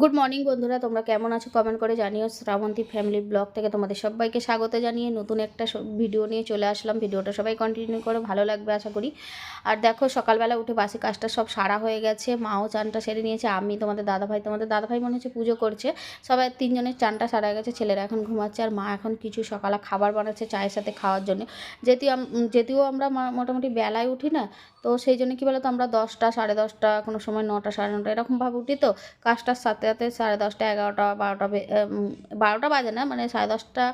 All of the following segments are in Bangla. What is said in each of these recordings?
গুড মর্নিং বন্ধুরা। তোমরা কেমন আছো? কমেন্ট করে জানিও। শ্রাবন্তী ফ্যামিলি ব্লগ থেকে তোমাদের সবাইকে স্বাগত জানিয়ে নতুন একটা ভিডিও নিয়ে চলে আসলাম। ভিডিওটা সবাই কন্টিনিউ করো, ভালো লাগবে আশা করি। আর দেখো, সকালবেলা উঠে বাসি কাজটা সব সারা হয়ে গেছে। মাও চানটা সেরে নিয়েছে, আমি তোমাদের দাদাভাই তোমাদের দাদাভাই মনে হচ্ছে পুজো করছে। সবাই তিনজনের চানটা সারা গেছে, ছেলেরা এখন ঘুমাচ্ছে আর মা এখন কিছু সকালে খাবার বানাচ্ছে চায়ের সাথে খাওয়ার জন্য। যেহেতু যেহেতু আমরা মোটামুটি বেলায় উঠি না, তো সেই জন্য কী বলতো, আমরা দশটা, সাড়ে দশটা, কোনো সময় নটা, সাড়ে নটা, এরকমভাবে উঠি তো। কাজটার সাথে সাথে সাড়ে দশটা, এগারোটা, বারোটা বারোটা বাজে না মানে সাড়ে দশটা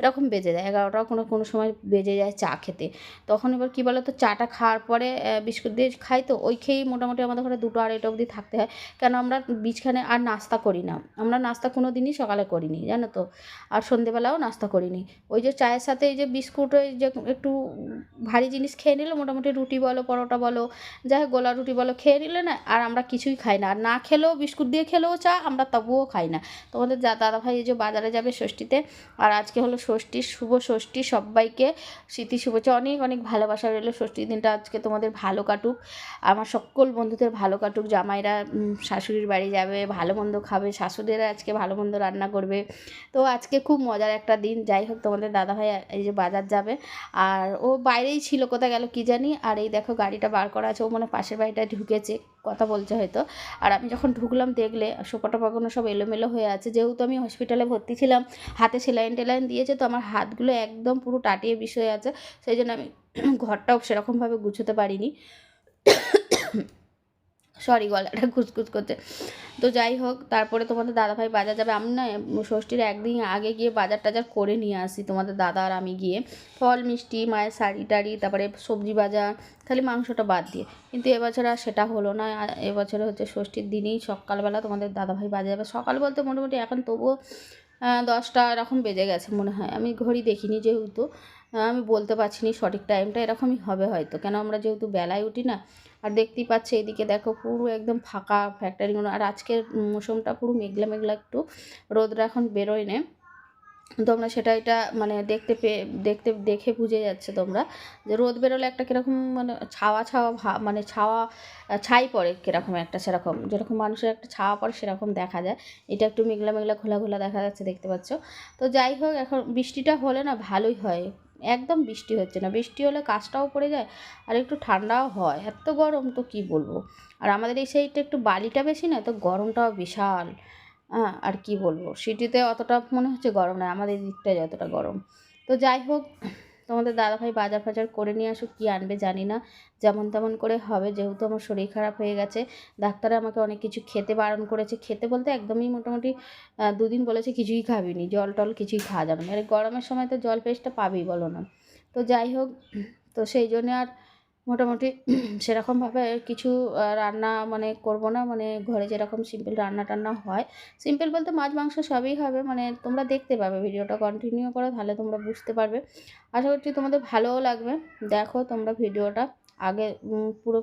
এরকম বেজে যায়, এগারোটা কোনো কোনো সময় বেজে যায় চা খেতে। তখন এবার কী বলো তো চাটা খাওয়ার পরে বিস্কুট দিয়ে খাই তো, ওই খেয়েই মোটামুটি আমাদের ঘরে দুটো আড়াইটা অবধি থাকতে হয়। কেন আমরা বিছখানে আর নাস্তা করি না, আমরা নাস্তা কোনো দিনই সকালে করিনি, জানো তো। আর সন্ধেবেলাও নাস্তা করিনি। ওই যে চায়ের সাথে এই যে বিস্কুট, ওই যে একটু ভারী জিনিস খেয়ে নিলে, মোটামুটি রুটি বলো, পরোটা বলো, যাই গোলা রুটি বলো, খেয়ে নিলে না, আর আমরা কিছুই খাই না। আর না খেলেও, বিস্কুট দিয়ে খেলেও চা আমরা তবুও খাই না। তোমাদের দাদাভাই এই যে বাজারে যাবে ষষ্ঠীতে, আর আজকে হলো ষষ্ঠী, শুভ ষষ্ঠী, সবাইকে স্মৃতি শুভেচ্ছা, অনেক অনেক ভালোবাসা রইল ষষ্ঠীর দিনটা, আজকে তোমাদের ভালো কাটুক, আমার সকল বন্ধুদের ভালো কাটুক, জামাইরা শাশুড়ির বাড়ি যাবে, ভালো মন্দ খাবে, শাশুড়িরা আজকে ভালো মন্দ রান্না করবে। তো আজকে খুব মজার একটা দিন, যাই হোক তোমাদের দাদাভাই এই যে বাজার যাবে, আর ও বাইরেই ছিল, কোথায় গেল কি জানি, আর এই দেখো গাড়িটা বার করা আছে, ও মানে পাশের বাড়িটায় ঢুকেছে। কথা বলছে হয়তো। আর আমি যখন ঢুকলাম, দেখলে সোপা টোপাগুলো সব এলোমেলো হয়ে আছে। যেহেতু আমি হসপিটালে ভর্তি ছিলাম, হাতে সেলাইন টেলাইন দিয়েছে, তো আমার হাতগুলো একদম পুরো টাটিয়ে বিষয়ে আছে। সেই জন্য আমি ঘরটাও সেরকমভাবে গুছোতে পারিনি। সরি গলাটা খুচখুচ করছে। তো যাই হোক, তারপরে তোমাদের দাদাভাই বাজার যাবে। আমি না, ষষ্ঠীর একদিন আগে গিয়ে বাজার টাজার করে নিয়ে আসি তোমাদের দাদা আর আমি গিয়ে। ফল, মিষ্টি, মায়ের শাড়ি টাড়ি, তারপরে সবজি বাজার, খালি মাংসটা বাদ দিয়ে। কিন্তু এবছর আর সেটা হলো না। এবছরে হচ্ছে ষষ্ঠীর দিনেই সকালবেলা তোমাদের দাদাভাই বাজার যাবে। সকাল বলতে মোটামুটি এখন তবুও দশটা এরকম বেজে গেছে মনে হয়। আমি ঘড়ি দেখিনি যেহেতু আমি বলতে পারছি না সঠিক টাইমটা এরকমই হবে হয়তো। কেন আমরা যেহেতু বেলায় উঠি না, আর দেখতেই পাচ্ছি এদিকে দেখো পুরো একদম ফাঁকা ফ্যাক্টরিগুলো আর আজকের মৌসুমটা পুরো মেঘলা মেঘলা একটু। রোদরা এখন বেরোয় না তোমরা সেটা এটা মানে দেখতে পেয়ে, দেখতে, দেখে বুঝে যাচ্ছে তোমরা যে রোদ বেরোলে একটা কীরকম মানে ছাওয়া ছাওয়া ভা মানে ছাওয়া, ছাই পড়ে কীরকম একটা সেরকম। যেরকম মানুষের একটা ছাওয়া পড়ে সেরকম দেখা যায়। এটা একটু মেঘলা মেঘলা খোলা খোলা দেখা যাচ্ছে দেখতে পাচ্ছ। তো যাই হোক, এখন বৃষ্টিটা হলে না ভালোই হয়। একদম বৃষ্টি হচ্ছে না। বৃষ্টি হলে কাজটাও পড়ে যায় আর একটু ঠান্ডাও হয়। এত গরম তো কি বলব? আর আমাদের এই সাইডটা একটু বালিটা বেশি না তো গরমটাও বিশাল। হ্যাঁ আর কি বলব? সিটিতে অতটা মনে হচ্ছে গরম না আমাদের দিকটায় যতটা গরম। তো যাই হোক, তোমাদের দাদাভাই বাজার ফাজার করে নিয়ে আসুক, কী আনবে জানি না। যেমন তেমন করে হবে, যেহেতু আমার শরীর খারাপ হয়ে গেছে, ডাক্তারে আমাকে অনেক কিছু খেতে বারণ করেছে। খেতে বলতে একদমই মোটামুটি দুদিন বলেছে কিছুই খাবিনি, জল টল কিছুই খাওয়া যাবে না। আর এই গরমের সময় তো জল পেস্টটা পাবেই, বলো না। তো যাই হোক, তো সেই জন্য আর মোটামুটি সেরকমভাবে কিছু রান্না মানে করব না। মানে ঘরে যেরকম সিম্পল রান্না টান্না হয়। সিম্পল বলতে মাছ, মাংস সবই হবে। মানে তোমরা দেখতে পাবে, ভিডিওটা কন্টিনিউ করো, তাহলে তোমরা বুঝতে পারবে। আশা করছি তোমাদের ভালোও লাগবে। দেখো তোমরা ভিডিওটা আগে পুরো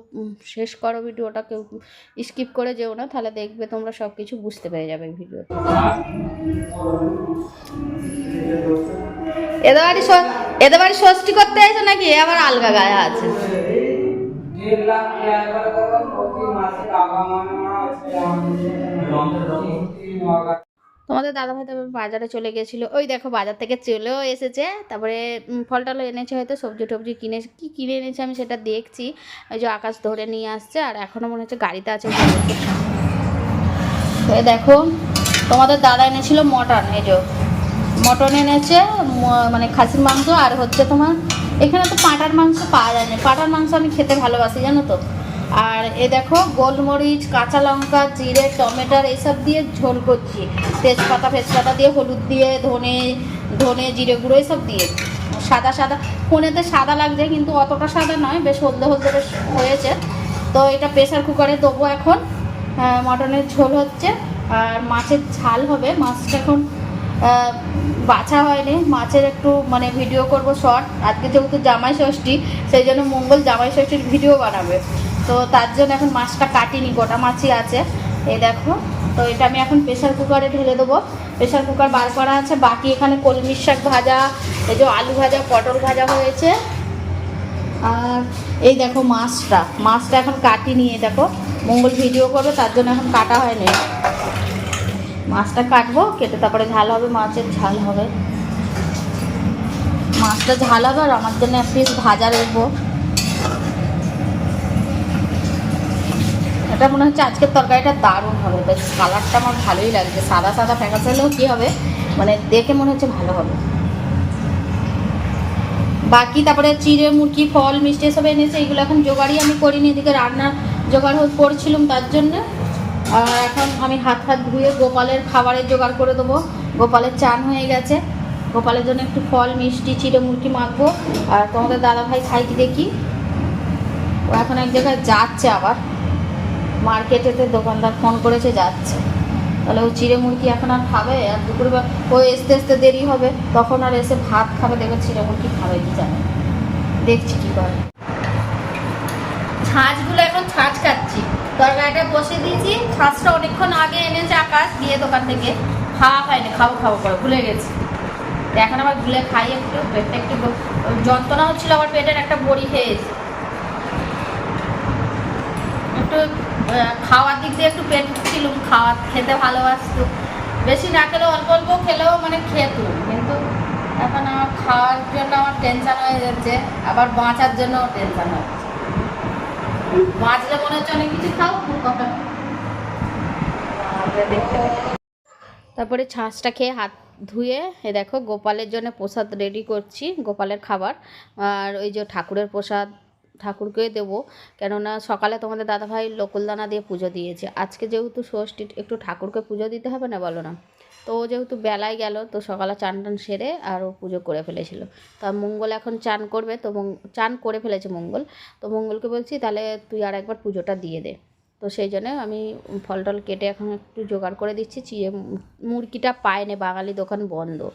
শেষ করো ভিডিওটা। কেউ স্কিপ করে যেও না, তাহলে দেখবে তোমরা সব কিছু বুঝতে পেরে যাবে ভিডিওতে। এদের বাড়ি এদের বাড়ি ষষ্ঠী করতে এসে নাকি? আবার আলগা গায়ে আছে। দেড় লাখ টাকা করে তোমাদের বাজারে চলে গেছিল। ওই দেখো, বাজার থেকে চলেও এসেছে। তারপরে ফল টল এনেছে হয়তো, সবজি টবজি কিনে কি কিনে এনেছে আমি সেটা দেখছি। ওই যে আকাশ ধরে নিয়ে আসছে, আর এখনও মনে হচ্ছে গাড়িতে আছে। দেখো, তোমাদের দাদা এনেছিল মটন, এই যে। মটন এনেছে মানে খাসির মাংস, আর হচ্ছে তোমার এখানে তো পাঁটার মাংস পাওয়া যায় না। পাঁটার মাংস আমি খেতে ভালোবাসি, জানো তো? আর এ দেখো, গোলমরিচ, কাঁচা লঙ্কা, জিরে, টমেটোর এইসব দিয়ে ঝোল করছি। তেজপাতা, ফেজপাতা দিয়ে হলুদ দিয়ে, ধনে ধনে, জিরে গুঁড়ো এইসব দিয়ে। সাদা সাদা, ফোনেতে সাদা লাগছে কিন্তু অতটা সাদা নয়, বেশ হলদে হলদে বেশ হয়েছে। তো এটা প্রেসার কুকারে দেবো এখন। মটনের ঝোল হচ্ছে। আর মাছের ঝাল হবে। মাছটা এখন বাছা হয়নি। মাছের একটু মানে ভিডিও করব শর্ট আজকে যেহেতু জামাই ষষ্ঠী, সেই জন্য মঙ্গল জামাই ষষ্ঠীর ভিডিও বানাবে। তো তার জন্য এখন মাছটা কাটিনি, গোটা মাছই আছে। এই দেখো, তো এটা আমি এখন প্রেশার কুকারে ঢেলে দেবো। প্রেশার কুকার বার করা আছে। বাকি এখানে কলমির শাক ভাজা, এই যে আলু ভাজা, পটল ভাজা হয়েছে। আর এই দেখো মাছটা। মাছটা এখন কাটি নিয়ে দেখো। মঙ্গল ভিডিও করবে, তার জন্য এখন কাটা হয়নি। মাছটা কাটবো, কেটে তারপরে ঝাল হবে, মাছের ঝাল হবে। মাছটা ঝাল হবে আর আমার জন্য এক পিস ভাজা রাখব। এটা মনে হচ্ছে আজকের তরকারিটা দারুণ হবে, বেশ কালারটা আমার ভালোই লাগছে। সাদা সাদা ফ্যাকাস হলেও কী হবে? মানে দেখে মনে হচ্ছে ভালো হবে। বাকি তারপরে চিড়ে, মুরগি, ফল, মিষ্টি এসব এনেছে, এগুলো এখন জোগাড়ই আমি করিনি, এদিকে রান্না জোগাড় করছিলাম তার জন্য। আর এখন আমি হাত হাত ধুয়ে গোপালের খাবারের জোগাড় করে দেবো। গোপালের চান হয়ে গেছে। গোপালের জন্য একটু ফল, মিষ্টি চিড়ে মাখবো। আর তোমাদের দাদা ভাই খাই কি দেখি। ও এখন এক জায়গায় যাচ্ছে আবার। মার্কেটেতে দোকানদার ফোন করেছে, যাচ্ছে। তাহলে ও চিড়ে এখন আর খাবে? আর দুপুরে বা- ও আসতে আসতে দেরি হবে। তখন আর এসে ভাত খাবে, দেখবে চিড়ে মুরগি খাবে কি জানে। দেখছি কি করে। ছাঁচগুলো এখন ছাঁচ কাটছি তরকারিটা বসিয়ে দিয়েছি। ছাঁচটা অনেকক্ষণ আগে এনেছে আকাশ, দিয়ে দোকান থেকে। খাওয়া হয়নি খাব খাব করে, ভুলে গেছি। এখন আবার ভুলে খাই একটু, পেটটা একটু যন্ত্রণা হচ্ছিল, আমার পেটের একটা বড়ি খেয়েছি একটু খাওয়ার দিক দিয়ে একটু পেট ছিলুম খাওয়া খেতে ভালোবাসতো। বেশি না খেলেও অল্প অল্প খেলেও মানে খেত কিন্তু এখন আমার খাওয়ার জন্য আমার টেনশন হয়ে যাচ্ছে, আবার বাঁচার জন্য টেনশন হচ্ছে তারপরে ছাঁচটা খেয়ে হাত ধুয়ে, এ দেখো গোপালের জন্য প্রসাদ রেডি করছি, গোপালের খাবার। আর ওই যে ঠাকুরের প্রসাদ ঠাকুরকে দেবো। কেননা সকালে তোমাদের দাদাভাই লোকলদানা দিয়ে পুজো দিয়েছে। আজকে যেহেতু ষষ্ঠী, একটু ঠাকুরকে পুজো দিতে হবে না বলো না? তো ও যেহেতু বেলায় গেল, তো সকালে চান টান সেরে আর ও পুজো করে ফেলেছিল। তা মঙ্গল এখন চান করবে, তো চান করে ফেলেছে মঙ্গল। তো মঙ্গলকে বলছি, তাহলে তুই আর একবার পুজোটা দিয়ে দে। তো সেই জন্য আমি ফল টল কেটে এখন একটু জোগাড় করে দিচ্ছি মু- মুরগিটা পায় না, বাঙালি দোকান বন্ধ।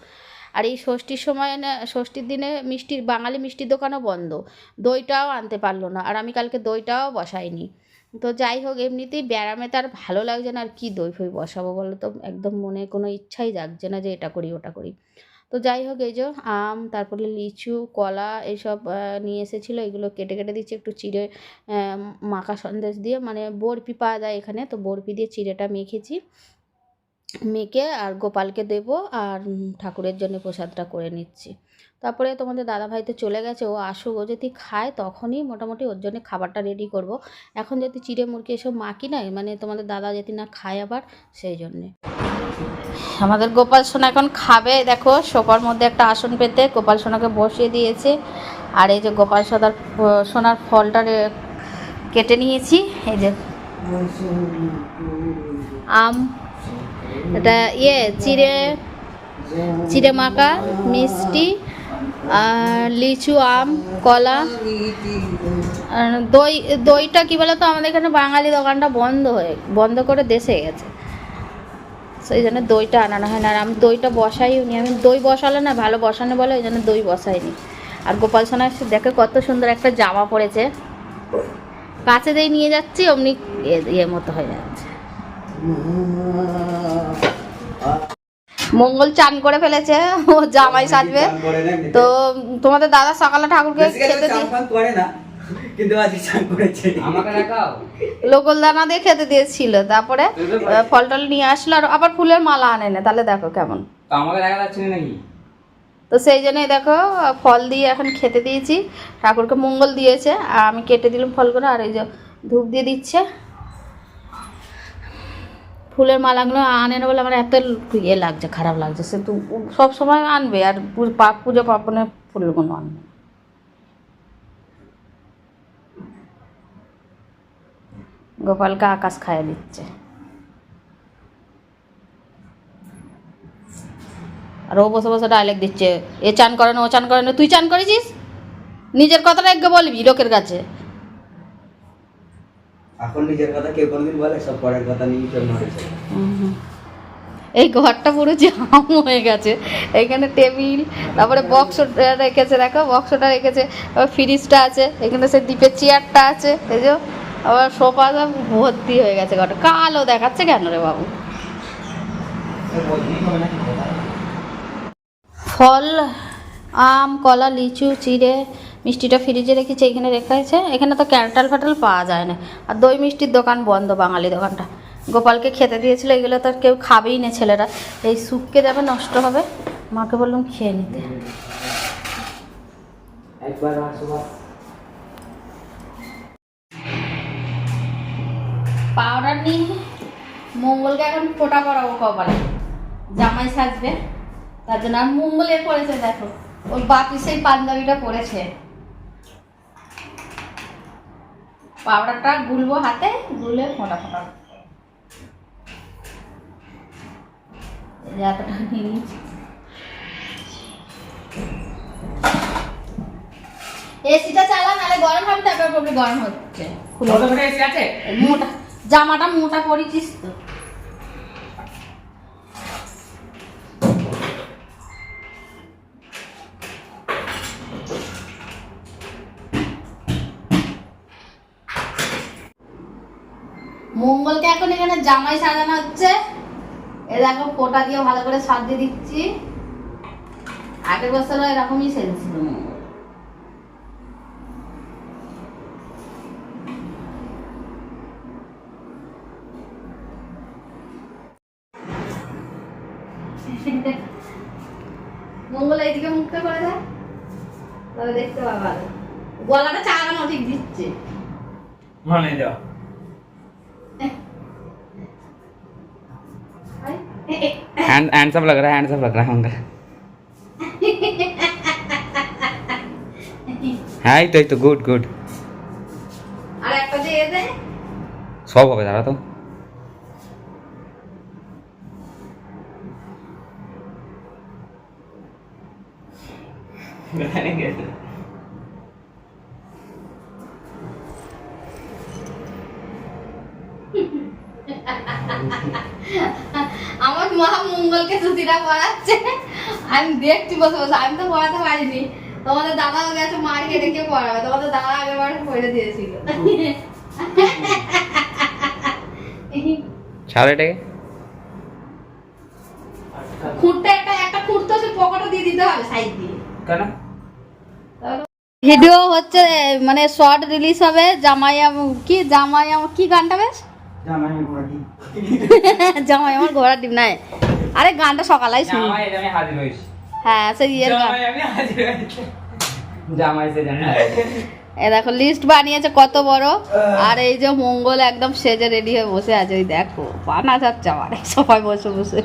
আর এই ষষ্ঠীর সময় না, ষষ্ঠীর দিনে মিষ্টির, বাঙালি মিষ্টির দোকানও বন্ধ। দইটাও আনতে পারল না, আর আমি কালকে দইটাও বসাইনি। তো যাই হোক, এমনিতেই ব্যায়ামে তার ভালো লাগছে না, আর কি দই ফই বসাবো বলো তো? একদম মনে কোনো ইচ্ছাই জাগছে না যে এটা করি, ওটা করি। তো যাই হোক, এই যে আম, তারপরে লিচু, কলা এসব নিয়ে এসেছিল, এগুলো কেটে কেটে দিচ্ছি, একটু চিড়ে মাখা সন্দেশ দিয়ে মানে বরফি পাওয়া যায় এখানে, তো বরফি দিয়ে চিড়েটা মেখেছি। মেখে আর গোপালকে দেব আর ঠাকুরের জন্য প্রসাদটা করে নিচ্ছি। তারপরে তোমাদের দাদাভাই তো চলে গেছে, ও আসুক, ও যদি খায় তখনই মোটামুটি ওর জন্য খাবারটা রেডি করব। এখন যদি চিড়ে মুরগি এসব মাকি নাই মানে তোমাদের দাদা যদি না খায় আবার, সেই জন্যে। আমাদের গোপাল সোনা এখন খাবে, দেখো, সোফার মধ্যে একটা আসন পেতে গোপাল সোনাকে বসিয়ে দিয়েছে। আর এই যে গোপাল সোনার সোনার ফলটা কেটে নিয়েছি, এই যে আম এটা ইয়ে চিড়ে চিড়ে মাখা, মিষ্টি, আর লিচু, আম, কলা দই, দইটা কী বলো তো আমাদের এখানে বাঙালি দোকানটা বন্ধ হয়ে, বন্ধ করে দেশে গেছে। সেই জন্য দইটা আনানো হয় না। আর আমি দইটা বসাইও নি। আমি দই বসালে না ভালো বসানো বলে ওই জন্য দই বসাইনি। আর গোপাল সোনা এসে দেখে কত সুন্দর একটা জামা পড়েছে। কাছে দিয়ে নিয়ে যাচ্ছি, অমনি ইয়ে মতো হয়ে যাচ্ছে। মঙ্গল চান করে ফেলেছে ও জামাই সাজবে। তো তোমাদের দাদা সকালে ঠাকুরকে খেতে করে না কিন্তু আজকে চান করেছে। লোকল দানা দিয়ে খেতে দিয়েছিল তারপরে ফল টল নিয়ে আসলো আর আবার ফুলের মালা আনে না তাহলে দেখো কেমন। তো আমাকে দেখা যাচ্ছে নাকি? তো সেই জন্যই দেখো ফল দিয়ে এখন খেতে দিয়েছি ঠাকুরকে মঙ্গল দিয়েছে আর আমি কেটে দিলাম ফলগুলো আর এই যে ধূপ দিয়ে দিচ্ছে। ফুলের মালাগুলো আনে না বলে আমার এত ইয়ে লাগছে, খারাপ লাগছে। সে তো সব সময় আনবে, আর পু- পা- পুজো পার্বণে ফুলগুলো আনবে। গোপালকে আকাশ খাইয়ে দিচ্ছে। আর ও বসে বসে ডায়লগ দিচ্ছে, এ চান করে না, ও চান করে না, তুই চান করেছিস? নিজের কথাটা একটু বলবি লোকের কাছে। এখন নিজের কথা কেউ কোনোদিন বলে, সব পরের কথা নিয়ে চলে হয়েছে এই ঘরটা পুরো জাম হয়ে গেছে। এখানে টেবিল, তারপরে বক্স রেখেছে, দেখো বক্সটা রেখেছে। আবার ফ্রিজটা আছে, এখানে সে দ্বীপের চেয়ারটা আছে, এই আবার সোফা সব ভর্তি হয়ে গেছে ঘরটা। কালো দেখাচ্ছে কেন রে বাবু? ফল, আম, কলা, লিচু, চিড়ে মিষ্টিটা ফ্রিজে রেখেছি এখানে রেখা আছে। এখানে তো ক্যান্টাল ফ্যাটাল পাওয়া যায় না। আর দই মিষ্টির দোকান বন্ধ বাঙালি দোকানটা। গোপালকে খেতে দিয়েছিল এগুলো তো আর কেউ খাবেই না ছেলেরা। এই শুককে যাবে নষ্ট হবে। মাকে বললাম খেয়ে নিতে। একবার পাউডার নিয়ে মঙ্গলকে এখন ফোটা করাবো কপালে। জামাই সাজবে। তার জন্য আর মঙ্গল এর পরেছে দেখো। ওর বাপি সেই পাঞ্জাবিটা পরেছে। পাউডারটা গুলবো হাতে গুলে ফোটা ফোটা। এতটা নিয়ে নিচ্ছি। এসিটা চালা নালে গরম হবে তারপর গরম হচ্ছে। মোটা। জামাটা মোটা করেছিস তো। মঙ্গলকে এখন এখানে জামাই সাজানো হচ্ছে। এ দেখো, ফোটা দিয়ে ভালো করে সাজিয়ে দিচ্ছি। আগের বছরও এরকমই সেজছিল মঙ্গল। এইদিকে মুখটা করে দেয়। তবে দেখতে পাবে গলাটা চাগানো ঠিক দিচ্ছে। মানে যাও। हैंड हैंड सब लग रहा है हैंड सब लग रहा है उनका হ্যাঁ তো এই তো গুড গুড আর একটা দিয়ে দে সব হবে দাঁড়া তো আমার সুতিটা পড়াচ্ছে। আমি দেখছি বসে বসে আমি তো পড়াতে পারিনি। তোমাদের দাদা গেছে মার কেটে কে পড়াবে। তোমাদের দাদা আগের বার পড়ে দিয়েছিল। ছাড় এটাকে। খুঁটটা একটা একটা খুঁড়তে সে পকেটও দিয়ে দিতে হবে সাইড দিয়ে। কেন? ভিডিও হচ্ছে মানে শর্ট রিলিজ হবে জামাই কি জামাই আম- কি গানটা বেশ? জামাই আমি ঘোড়াটি জামাই আমার ঘোড়া ডিম নাই। আরে গানটা সকালেই শুনি। আমি হাজির হয়েছি। হ্যাঁ সেই ইয়ের গান। এ দেখো লিস্ট বানিয়েছে কত বড়। আর এই যে মঙ্গল একদম সেজে রেডি হয়ে বসে আছে ওই দেখো বানা যাচ্ছে আমার সবাই বসে বসে।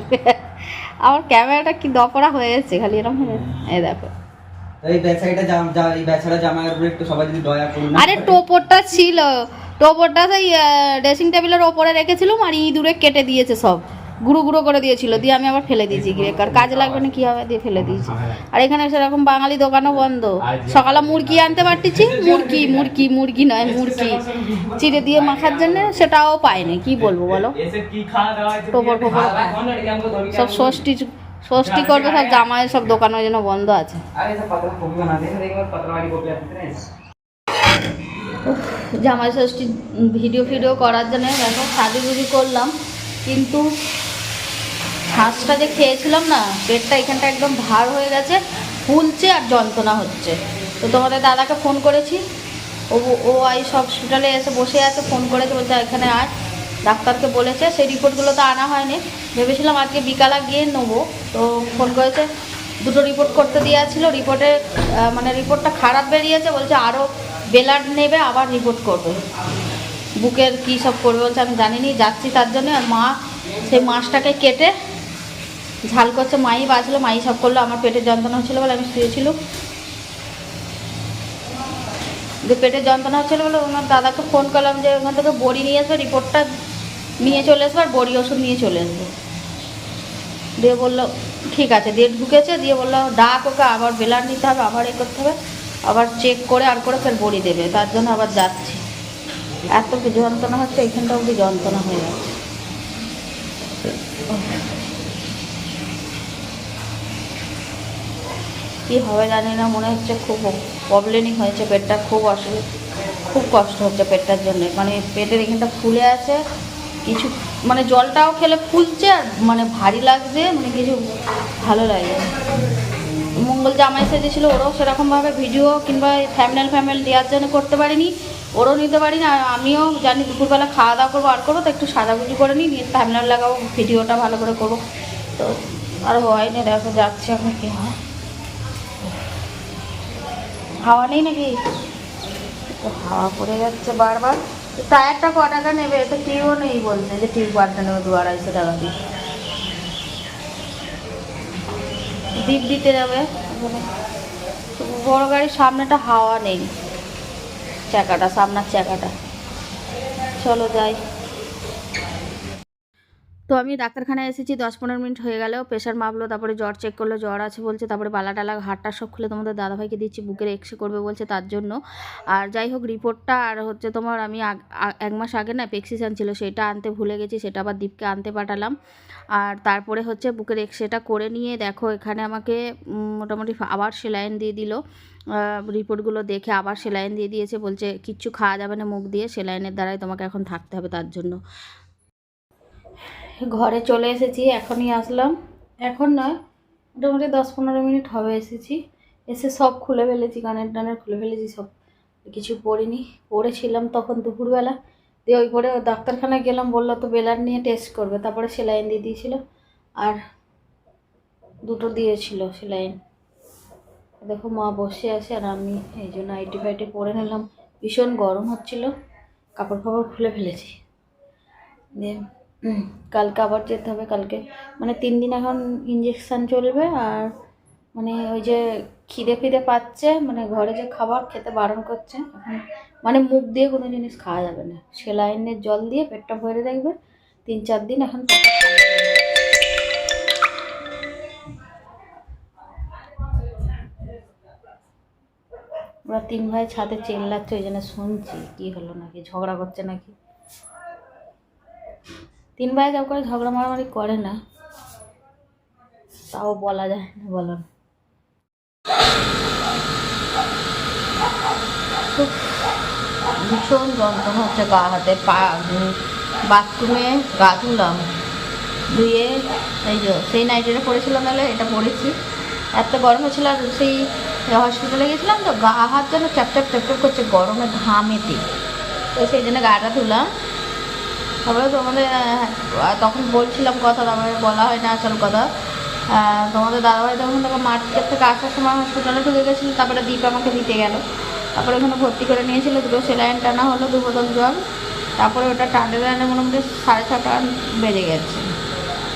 আমার ক্যামেরাটা কি দপরা হয়ে যাচ্ছে খালি এরকম এই দেখো আরে টোপরটা ছিল। টোপরটা সেই ড্রেসিং টেবিলের ওপরে রেখেছিলাম আর ইঁদুরে কেটে দিয়েছে সব। গুঁড়ো গুঁড়ো করে দিয়েছিল, দিয়ে আমি আবার ফেলে দিয়েছি গ্রেকার কাজে লাগবে না, কী হবে? দিয়ে ফেলে দিয়েছি। আর এখানে সেরকম বাঙালি দোকানও বন্ধ। সকালে মুরগি আনতে পারতেছি? মুরগি মুরগি মুরগি নয়, মুরগি। চিড়ে দিয়ে মাখার জন্য সেটাও পায়নি কি বলব বলো? টোপর ফোপর সব ষষ্ঠী ষষ্ঠী করবে, সব জামাই, সব দোকানের জন্য বন্ধ আছে। জামাই ষষ্ঠী ভিডিও ফিডিও করার জন্য এখন সাজুগুজি করলাম, কিন্তু হাঁসটা যে খেয়েছিলাম না, পেটটা এখানটা একদম ভার হয়ে গেছে, ফুলছে আর যন্ত্রণা হচ্ছে। তো তোমাদের দাদাকে ফোন করেছি। ও ও আইস হসপিটালে এসে বসে আছে, ফোন করেছে, বলছে এখানে আয়। ডাক্তারকে বলেছে, সেই রিপোর্টগুলো তো আনা হয়নি। ভেবেছিলাম আজকে বিকালে গিয়ে নেব। তো ফোন করেছে, দুটো রিপোর্ট করতে দেওয়া ছিল। রিপোর্টে মানে রিপোর্টটা খারাপ বেরিয়েছে, বলছে আরও বেলার নেবে, আবার রিপোর্ট করবে। বুকের কী সব করবে বলছে আমি জানিনি, যাচ্ছি তার জন্য। আর মা, সেই মাছটাকে কেটে ঝাল করছে, মাই বাঁচলো মাই সব করল, আমার পেটের যন্ত্রণা হচ্ছিল বলে আমি শুয়েছিলাম যে পেটের যন্ত্রণা হচ্ছিল বলে ওনার দাদাকে ফোন করলাম যে ওখান থেকে বড়ি নিয়ে আসবে রিপোর্টটা নিয়ে চলে আসবে আর বড়ি ওষুধ নিয়ে চলে আসবে দিয়ে বলল, ঠিক আছে। দিয়ে ঢুকেছে, দিয়ে বলল, ডাক ওকে, আবার বেলার নিতে হবে, আবার এ করতে হবে, আবার চেক করে, আর করে ফের বড়ি দেবে, তার জন্য আবার যাচ্ছি। এত যন্ত্রণা হচ্ছে এইখানটা অবধি যন্ত্রণা হয়ে যাচ্ছে। কি হবে জানি না, মনে হচ্ছে খুব প্রবলেমই হয়েছে পেটটা, খুব অসুবিধা খুব কষ্ট হচ্ছে পেটটার জন্য। মানে পেটের এখানটা ফুলে আছে, কিছু মানে জলটাও খেলে ফুলছে আর মানে ভারী লাগছে মানে কিছু ভালো লাগে মঙ্গল জামাই সেজেছিল, ওরাও সেরকমভাবে ভিডিও কিংবা ফ্যামিনাল ফ্যামিল দেওয়ার জন্য করতে পারিনি, ওরও নিতে পারি আর আমিও জানি দুপুরবেলা খাওয়া দাওয়া করব, আর করব, তো একটু সাজাগুজি করে নিই, নিয়ে টাইমলাইন লাগাবো ভিডিওটা ভালো করে করব। তো আর হয়নি দেখো যাচ্ছে এখন কি হয়। হাওয়া নেই নাকি? তো হাওয়া পড়ে যাচ্ছে বারবার। টায়ারটা ক টাকা নেবে তো টিউবও নেই বলছে যে টিউব পাল্টা নেবে, দু আড়াইশো টাকা দিয়ে দ্বীপ দিতে যাবে। বড় গাড়ির সামনেটা হাওয়া নেই। চাকাটা, সামনের চাকাটা। চলো যাই। তো আমি ডাক্তারখানায় এসেছি, দশ পনেরো মিনিট হয়ে গেল প্রেশার মাপলো, তারপরে জ্বর চেক করল, জ্বর আছে বলছে, তারপরে বালা টালা হাটটা সব খুলে তোমাদের দাদাভাইকে দিচ্ছি, বুকের এক্সরে করবে বলছে তার জন্য। আর যাই হোক রিপোর্টটা আর হচ্ছে তোমার আমি এক মাস আগে না পেক্সিসান ছিল, সেটা আনতে ভুলে গেছি, সেটা আবার দীপকে আনতে পাঠালাম। আর তারপরে হচ্ছে বুকের এক্সরেটা করে নিয়ে দেখো, এখানে আমাকে মোটামুটি আবার সেলাইন দিয়ে দিল। রিপোর্টগুলো দেখে আবার সেলাইন দিয়ে দিয়েছে, বলছে কিচ্ছু খাওয়া যাবে না মুখ দিয়ে, সেলাইনের দ্বারাই তোমাকে এখন থাকতে হবে তার জন্য। ঘরে চলে এসেছি, এখনই আসলাম। এখন নয় মোটামুটি দশ পনেরো মিনিট হবে এসেছি। এসে সব খুলে ফেলেছি, কানের টানের খুলে ফেলেছি, সব কিছু পড়িনি। পড়েছিলাম তখন দুপুরবেলা, দিয়ে ওই পরে ডাক্তারখানায় গেলাম, বলল তো বেলার নিয়ে টেস্ট করবে, তারপরে সেলাইন দিয়ে দিয়েছিল। আর দুটো দিয়েছিল সেলাইন। দেখো মা বসে আছে আর আমি এই জন্য আইটি ফাইটি পরে নিলাম। ভীষণ গরম হচ্ছিল, কাপড় ফাপড় খুলে ফেলেছি। দিয়ে কালকে আবার যেতে হবে, কালকে। মানে তিন দিন এখন ইঞ্জেকশান চলবে আর মানে ওই যে খিদে ফিদে পাচ্ছে মানে ঘরে যে খাবার খেতে বারণ করছে মানে মুখ দিয়ে কোনো জিনিস খাওয়া যাবে না। সেলাইনের জল দিয়ে পেটটা ভরে রাখবে, তিন চার দিন এখন। ওরা তিন ভাই ছাদে চেল্লাচ্ছে, ওই জন্য শুনছি, কি হলো নাকি? ঝগড়া করছে নাকি? তিন ভাই যাও করে ঝগড়া মারামারি করে না। তাও বলা যায় না বলার ভীষণ যন্ত্রণা হচ্ছে গা হাতে, পা বাথরুমে গা ধুলাম ধুয়ে এই যে, সেই নাইটিটা পরেছিলাম তাহলে, এটা পরেছি এত গরম হয়েছিল আর সেই হসপিটালে গেছিলাম তো, গা হাত যেন চ্যাপচ্যাপ চ্যাপচ্যাপ করছে গরমে ঘামেতে তো সেই জন্য গাটা ধুলাম। তারপরে তোমাদের তখন বলছিলাম কথা, তারপরে বলা হয় না আসল কথা। তোমাদের দাদাভাই তখন তখন মার্কেট থেকে আসার সময় হসপিটালে ঢুকে গেছিল, তারপরে দীপ আমাকে দিতে গেল। তারপরে ওখানে ভর্তি করে নিয়েছিল, দুটো সেলাইন টানা হলো দু বোতল জল। তারপরে ওটা টানতে টানে মোটামুটি সাড়ে ছটা বেজে গেছে।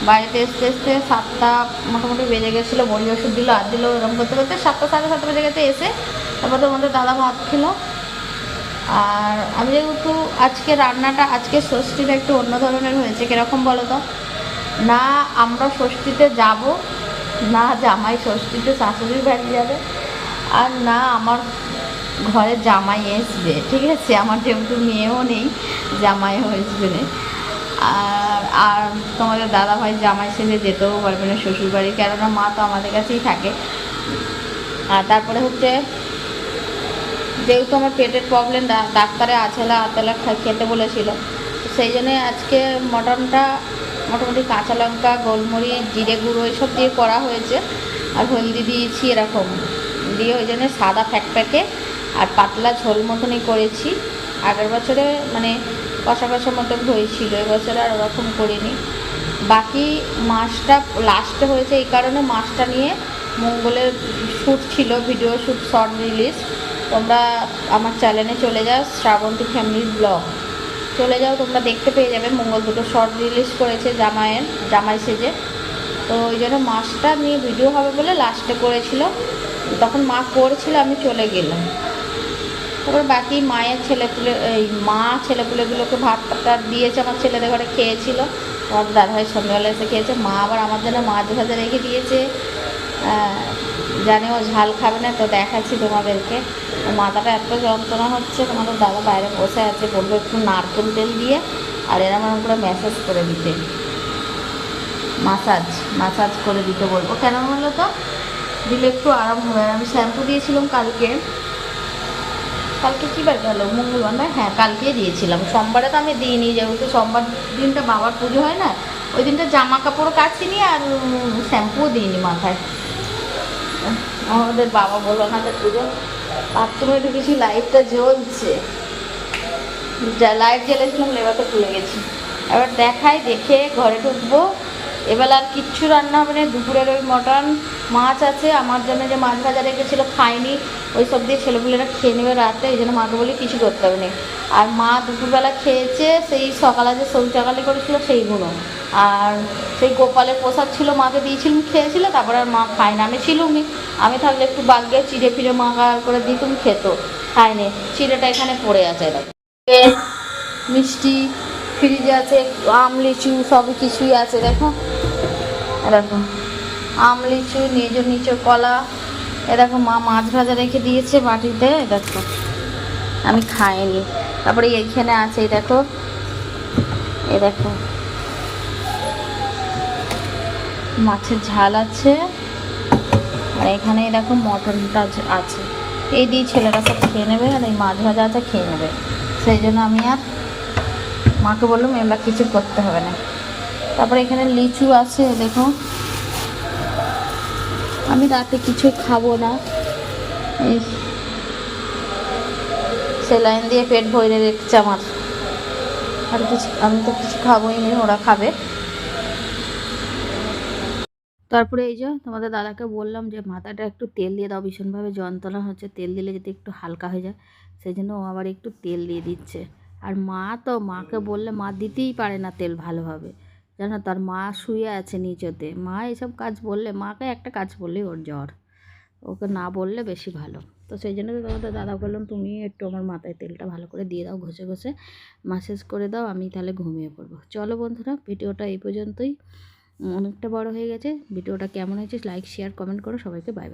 বাড়িতে আসতে আসতে সাতটা মোটামুটি বেজে গেছিল, বড়ি ওষুধ দিল, আর দিল এরকম করতে করতে সাতটা, সাড়ে সাতটা বেজে গেছে, এসে তারপর তোমাদের দাদা ভাত খেলো। আর আমি যেহেতু আজকে রান্নাটা, আজকে ষষ্ঠীটা একটু অন্য ধরনের হয়েছে, কীরকম বলো তো? না, আমরা ষষ্ঠীতে যাব, না, জামাই ষষ্ঠীতে শাশুড়ির বাড়ি যাবে, আর না, আমার ঘরে জামাই এসবে, ঠিক আছে? আমার যেহেতু মেয়েও নেই, জামাই হয়েছে আর আর তোমাদের দাদা ভাই জামাই সেজে যেতেও পারবে না শ্বশুরবাড়ি, কেননা মা তো আমাদের কাছেই থাকে। আর তারপরে হচ্ছে যেহেতু আমার পেটের প্রবলেম ডাক্তারে আছেলা আতেলা খেতে বলেছিল। সেই জন্যে আজকে মটনটা মোটামুটি কাঁচা লঙ্কা, গোলমরিচ, জিরে গুঁড়ো এইসব দিয়ে করা হয়েছে। আর হলদি দিয়েছি এরকম। দিয়ে ওই জন্যে সাদা ফ্যাক প্যাকে আর পাতলা ঝোল মতনই করেছি। আগের বছরে মানে কষা কষা মতন হয়েছিল, এবছরে আর ওরকম করিনি। বাকি মাছটা লাস্টে হয়েছে এই কারণে মাছটা নিয়ে মঙ্গলের শ্যুট ছিল ভিডিও শ্যুট শর্ট রিলিজ তোমরা আমার চ্যানেলে চলে যাও, শ্রাবন্তী ফ্যামিলি ব্লগ। চলে যাও, তোমরা দেখতে পেয়ে যাবে, মঙ্গল দুটো শর্ট রিলিজ করেছে জামাইয়ের, জামাই সেজে। তো ওই জন্য মাছটা নিয়ে ভিডিও হবে বলে লাস্টে করেছিল। তখন মা করছিল, আমি চলে গেলাম। তারপর বাকি মায়ের ছেলেপুলে এই মা ছেলেপুলেগুলোকে ভাত টাত দিয়েছে, আমার ছেলেদের ঘরে খেয়েছিল। আমার দাদাভাই সন্ধ্যাবেলা এসে খেয়েছে, মা আবার আমার জন্য মাছ ভাজা রেখে দিয়েছে। জানে ও ঝাল খাবে না, তো দেখাচ্ছি তোমাদেরকে। ও মাথাটা এত যন্ত্রণা হচ্ছে, তোমাদের দাদা বাইরে বসে আছে বলব একটু নারকেল তেল দিয়ে, আর এরম এরম করে ম্যাসাজ করে দিতে। মাসাজ মাসাজ করে দিতে বলব কেন বলল তো? দিলে একটু আরাম হবে। আর আমি শ্যাম্পু দিয়েছিলাম কালকে। কালকে কী বার গেল? মঙ্গলবার না? হ্যাঁ কালকে দিয়েছিলাম। সোমবারে তো আমি দিইনি, যেহেতু সোমবার দিনটা বাবার পুজো হয় না, ওই দিনটা জামা কাপড় কাচিনি আর শ্যাম্পুও দিইনি মাথায়। আমাদের বাবা তো পুজো। বাথরুমে ঢুকেছি, লাইটটা জ্বলছে। লাইট জ্বেলেছিলাম, লেবারটা তুলে গেছি। এবার দেখাই, দেখে ঘরে ঢুকবো। এবার আর কিচ্ছু রান্না হবে না। দুপুরের ওই মটন, মাছ আছে। আমার জন্য যে মাছ ভাজা রেখেছিলো, খাইনি। ওই সব দিয়ে ছেলেপুলেরা খেয়ে নেবে রাতে ওই জন্য মাকে বলি কিছু করতে হবে না। আর মা দুপুরবেলা খেয়েছে, সেই সকালে যে সকালে করেছিল সেইগুলো। আর সেই গোপালের প্রসাদ ছিল মাকে দিয়েছিলাম খেয়েছিল, তারপর আর মা খায় না। আমি ছিলুমই আমি থাকলে একটু বাগ্যে চিড়ে ফিরে মা করে দিতুম, খেত। খায়নি চিড়েটা এখানে পড়ে আছে মিষ্টি, ফ্রিজে আছে, আম, লিচু সব কিছুই আছে, দেখো। দেখো। আম, লিচু, নিজ নিচে কলা এ দেখো মা মাছ ভাজা রেখে দিয়েছে বাটিতে দেখো। আমি খাইনি। তারপরে এইখানে আছে এই দেখো। এ দেখো। মাছের ঝাল আছে। আর এখানে দেখো মটনটা আছে- আছে। এই দিয়ে ছেলেরা সব খেয়ে নেবে আর এই মাছ ভাজা আছে, খেয়ে নেবে। সেই জন্য আমি আর মাকে বললাম, এবার কিছু করতে হবে না। তারপরে এখানে লিচু আছে দেখো। আমি রাতে কিছু খাব না। সেলাইন দিয়ে পেট ভরে রেখেছে আমার। আর কিছু, আমি তো কিছু খাবোই নি, ওরা খাবে। তারপরে এই যে তোমাদের দাদাকে বললাম যে, মাথাটা একটু তেল দিয়ে দাও, ভীষণভাবে যন্ত্রণা হচ্ছে। তেল দিলে যদি একটু হালকা হয়ে যায় সেই জন্য ও আবার একটু তেল দিয়ে দিচ্ছে। আর মা তো, মাকে বললে, মা দিতেই পারে না তেল ভালোভাবে। জানো তার মা শুয়ে আছে নিচেতে। মা এসব কাজ বললে, মাকে একটা কাজ বললেই ওর জ্বর। ওকে না বললে বেশি ভালো। তো সেই জন্য তোমাদের দাদা বললাম তুমি একটু আমার মাথায় তেলটা ভালো করে দিয়ে দাও, ঘষে ঘষে মাসাজ করে দাও, আমি তাহলে ঘুমিয়ে পড়ব। চলো বন্ধুরা, ভিডিওটা এই পর্যন্তই। অনেকটা বড় হয়ে গেছে। ভিডিওটা কেমন হয়েছে লাইক শেয়ার কমেন্ট করো। সবাইকে বাই বাই